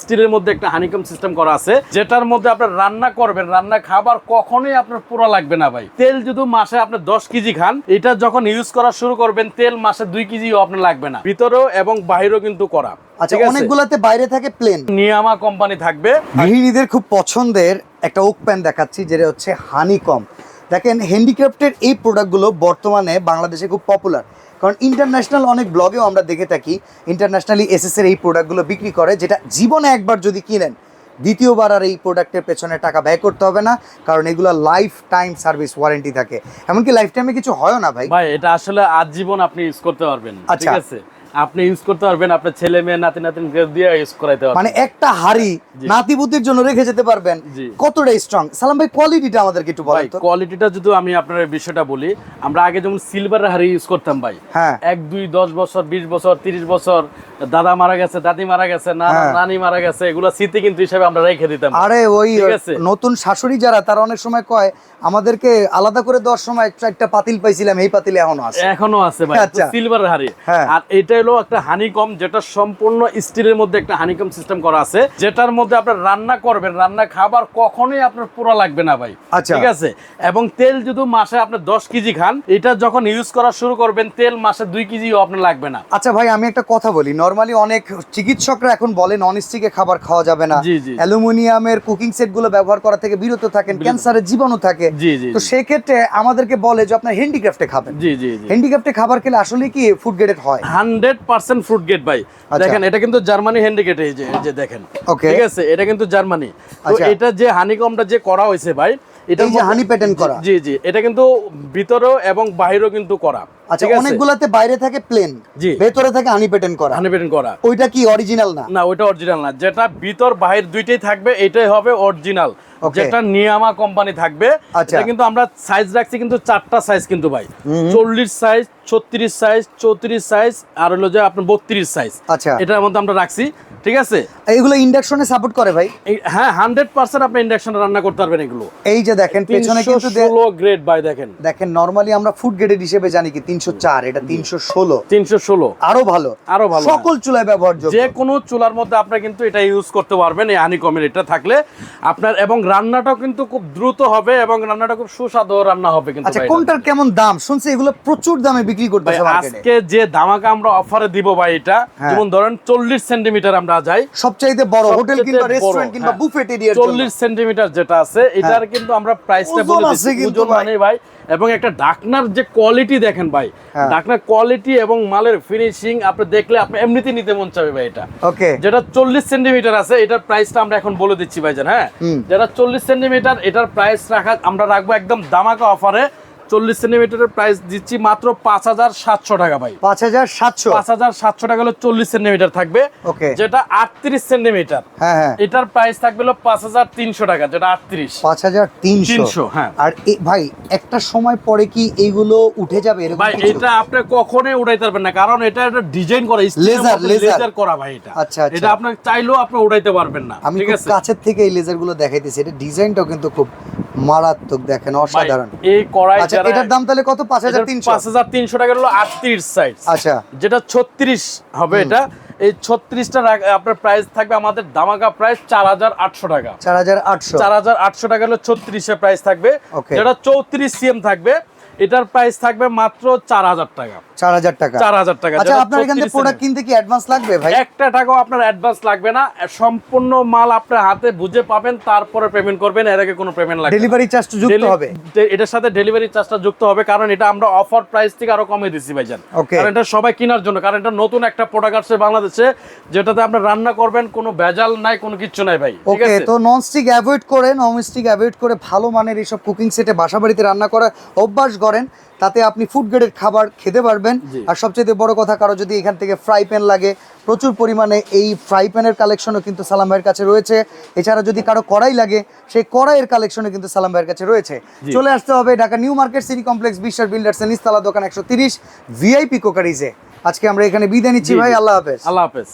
স্টিলের মধ্যে একটা হানিকম সিস্টেম করা আছে যেটার মধ্যে আপনার রান্না করবেন রান্না খাবার কখনোই আপনার পুরো লাগবে না ভাই। তেল যদি মাসে আপনি দশ কেজি খান এটা যখন ইউজ করা শুরু করবেন তেল মাসে দুই কেজিও আপনার লাগবে না। ভিতরেও এবং বাইরেও কিন্তু করা। আচ্ছা? অনেকগুলাতে বাইরে থাকে প্লেন নিয়ামা কোম্পানি থাকবে। গৃহিণীদের খুব পছন্দের একটা ওক প্যান দেখাচ্ছি যেটা হচ্ছে হানিকম দেখেন হ্যান্ডিক্রাফটের এই প্রোডাক্টগুলো বর্তমানে বাংলাদেশে খুব পপুলার কারণ ইন্টারন্যাশনাল অনেক ব্লগেও আমরা দেখে থাকি ইন্টারন্যাশনালি এসএসের এই প্রোডাক্টগুলো বিক্রি করে যেটা জীবনে একবার যদি কিনেন দ্বিতীয়বার আর এই প্রোডাক্টের পেছনে টাকা ব্যয় করতে হবে না কারণ এগুলো লাইফ টাইম সার্ভিস ওয়ারেন্টি থাকে। এমনকি লাইফ টাইমে কিছু হয় না ভাই। ভাই এটা আসলে আজীবন আপনি ইউজ করতে পারবেন আচ্ছা। ঠিক আছে? আপনি ইউজ করতে পারবেন আপনার ছেলে মেয়ে নাতি নাতিন দিয়ে ইউজ করাইতে পারবেন। মানে একটা হাড়ি। নাতিপুতির জন্য রেখে যেতে পারবেন। কতটা স্ট্রং সালাম ভাই কোয়ালিটিটা আমাদেরকে একটু বলেন তো। কোয়ালিটিটা যদি আমি আপনার বিষয়টা বলি আমরা আগে যেমন সিলভারের হাড়ি ইউজ করতাম ভাই। হ্যাঁ। এক দুই দশ বছর বিশ বছর তিরিশ বছর দাদা মারা গেছে দাদি মারা গেছে নানা হ্যাঁ। নানি মারা গেছে এগুলো স্মৃতি কিন্তু হিসাবে আমরা রেখে দিতাম। আরে ওই নতুন শাশুড়ি যারা তারা অনেক সময় কয় আমাদেরকে আলাদা করে দেওয়ার সময় একটা একটা পাতিল পাইছিলাম এই পাতিলে এখনও আছে। এখনও আছে ভাই আচ্ছা। সিলভারের হাড়ি। হ্যাঁ। আর এটা হলো একটা হানিকম যেটা সম্পূর্ণ স্টিলের মধ্যে একটা হানিকম সিস্টেম করা আছে যেটার মধ্যে আপনার রান্না করবেন রান্না খাবার কখনোই আপনার পুরো লাগবে না ভাই। আচ্ছা। ঠিক আছে? এবং তেল যদি মাসে আপনি দশ কেজি খান এটা যখন ইউজ করা শুরু করবেন তেল মাসে দুই কেজিও আপনার লাগবে না। আচ্ছা ভাই আমি একটা কথা বলি। নরমালি অনেক চিকিৎসকরা এখন বলে নন স্টিকে খাবার খাওয়া যাবে না। অ্যালুমিনিয়ামের কুকিং সেটগুলো ব্যবহার করা থেকে বিরত থাকেন ক্যান্সারের জীবাণু থাকে। তো। সেক্ষেত্রে আমাদেরকে বলে যে আপনার হ্যান্ডিক্রাফটে খাবেন। জি জি জি। হ্যান্ডিক্রাফটে খাবার খেলে আসলে কি ফুড গ্রেডেড হয়? হান্ড্রেড পার্সেন্ট ফ্রুট গেট ভাই। আচ্ছা। দেখেন এটা কিন্তু জার্মানি হ্যান্ডিকেট এই যে দেখেন। ঠিক আছে? এটা কিন্তু জার্মানি। তো আচ্ছা। এটা যে হানিকমটা যে করা হয়েছে ভাই এটা যে হানি প্যাটার্ন করা। জি জি এটা কিন্তু ভিতরেও এবং বাইরেও কিন্তু করা। আচ্ছা অনেকগুলাতে বাইরে থাকে প্লেন জি। ভেতরে থাকে হানি প্যাটার্ন করা। হানি প্যাটার্ন করা। ওইটা কি অরিজিনাল না? না ওইটা অরিজিনাল না। যেটা ভিতর বাহির দুইটাই থাকবে এটাই হবে অরিজিনাল যেটা নিয়ামা কোম্পানি থাকবে আচ্ছা। এটা কিন্তু আমরা সাইজ রাখছি কিন্তু চারটা সাইজ কিন্তু ভাই। চল্লিশ সাইজ ছত্রিশ সাইজ চৌত্রিশ সাইজ আর হলো যে আপনার বত্রিশ সাইজ আচ্ছা। এটার মধ্যে আমরা রাখছি। ঠিক আছে? এগুলো ইন্ডাকশনে সাপোর্ট করে ভাই। হ্যাঁ হান্ড্রেড পার্সেন্ট আপনি ইন্ডাকশন রান্না করতে পারবেন এগুলো। এই যে দেখেন পেছনে কিন্তু দে- ষোলো গ্রেড ভাই দেখেন। দেখেন নরমালি আমরা ফুড গ্রেডেড হিসেবে জানি কি তিনশো চার এটা তিনশো ষোলো। তিনশো ষোলো। আরও ভালো। আরও ভালো। সকল চুলায় ব্যবহারযোগ্য। যে কোনো চুলার মধ্যে আপনি কিন্তু এটা ইউজ করতে পারবেন এই হানিকমের এটা থাকলে। আপনার এবং রান্নাটাও কিন্তু খুব দ্রুত হবে এবং রান্নাটা খুব সুস্বাদু রান্না হবে কিন্তু আচ্ছা কোনটার কেমন দাম? শুনছি এগুলো প্রচুর দামে বিক্রি করতেছে মার্কেটে আজকে যে দামাকা আমরা অফারে দিব ভাই এটা হ্যাঁ। যেমন ধরেন চল্লিশ সেন্টিমিটার আমরা যাই সবচাইতে বড় হোটেল কিংবা রেস্টুরেন্ট কিংবা হ্যাঁ। বুফেট এরিয়ার চল্লিশ সেন্টিমিটার যেটা আছে এটার কিন্তু আমরা প্রাইসটা বলে দিচ্ছি। ওজন মানে ভাই এবং একটা ডাকনার যে কোয়ালিটি দেখেন ভাই হ্যাঁ। ডাকনার কোয়ালিটি এবং মালের ফিনিশিং আপনি দেখলে আপনি এমনিতেই নিতে মন চাবে ভাই এটা। ওকে যেটা চল্লিশ সেন্টিমিটার আছে এটার প্রাইসটা আমরা এখন বলে দিচ্ছি ভাইজান হ্যাঁ। যেটা চল্লিশ সেন্টিমিটার এটার প্রাইস রাখা আমরা রাখব একদম দামাকা অফারে চল্লিশ সেন্টিমিটারের প্রাইস দিচ্ছি মাত্র পাঁচ হাজার সাতশো টাকা ভাই। পাঁচ হাজার সাতশো? পাঁচ হাজার সাতশো টাকা হলো চল্লিশ সেন্টিমিটার থাকবে ওকে। যেটা আটত্রিশ সেন্টিমিটার। হ্যাঁ হ্যাঁ। এটার প্রাইস থাকবে হলো পাঁচ হাজার তিনশো টাকা যেটা আটত্রিশ। পাঁচ হাজার তিনশো। হ্যাঁ। আর ভাই একটা সময় পরে কি এইগুলো উঠে যাবে? এরকম ভাই এটা আপনি কখনোই উড়াইতে পারবেন না কারণ এটা একটা ডিজাইন করা laser। লেজার করা ভাই এটা। আচ্ছা, আচ্ছা। এটা আপনার চাইলেও আপনি উড়াইতে পারবেন না আমি কাছের থেকে এই লেজারগুলো দেখাইতেছি এটা ডিজাইনটাও কিন্তু খুব মারাত্মক দেখেন অসাধারণ। এই কড়াই আচ্ছা এটার দাম তাহলে কত? পাঁচ হাজার তিনশো। পাঁচ হাজার তিনশো টাকা হলো আটত্রিশ সাইজ আচ্ছা। যেটা ছত্রিশ হবে এটা। এই ছত্রিশটা আপনার প্রাইস থাকবে আমাদের দামাকা প্রাইস চার হাজার আটশো টাকা। চার হাজার আটশো। চার হাজার আটশো টাকা হলো 36 এর প্রাইস থাকবে. যেটা চৌত্রিশ সিএম থাকবে। এটার প্রাইস থাকবে মাত্র চার হাজার টাকা। চার হাজার টাকা। চার হাজার টাকা আচ্ছা আপনার এখান থেকে প্রোডাক্ট কিনতে কি অ্যাডভান্স লাগবে ভাই? একটা টাকাও আপনার অ্যাডভান্স লাগবে না। সম্পূর্ণ মাল আপনার হাতে বুঝে পাবেন তারপরে পেমেন্ট করবেন এর আগে কোনো পেমেন্ট লাগবে ডেলিভারি চার্জ যুক্ত হবে। এটার সাথে ডেলিভারি চার্জটা যুক্ত হবে কারণ এটা আমরা অফার প্রাইস থেকে আরও কমে দিচ্ছি ভাইজান. কারণ এটা সবাই কেনার জন্য কারণ এটা নতুন একটা প্রোডাক্ট আসছে বাংলাদেশে যেটাতে আপনার রান্না করবেন কোনো ভেজাল নাই কোনো কিচ্ছু নাই ভাই ঠিক আছে? তো ননস্টিক অ্যাভয়েড করে নন স্টিক অ্যাভয়েড করে ভালো মানের এইসব কুকিং সেটে বাসা বাড়িতে রান্না করা অভ্যাস করেন তাতে আপনি ফুড গ্রেডের খাবার খেতে পারবেন। আর সবচেয়ে বড় কথা কারও যদি এখান থেকে ফ্রাই প্যান লাগে প্রচুর পরিমাণে এই ফ্রাই প্যানের কালেকশনও কিন্তু সালাম ভাইয়ের কাছে রয়েছে। এছাড়া যদি কারও কড়াই লাগে সেই কড়াইয়ের কালেকশনও কিন্তু সালাম ভাইয়ের কাছে রয়েছে। চলে আসতে হবে Dhaka new market city complex Biswas builders নিস্তালা দোকান একশো তিরিশ ভিআইপি কোকারিজে আজকে আমরা এখানে বিদায় নিচ্ছি ভাই আল্লাহ হাফেজ। আল্লাহ হাফেজ।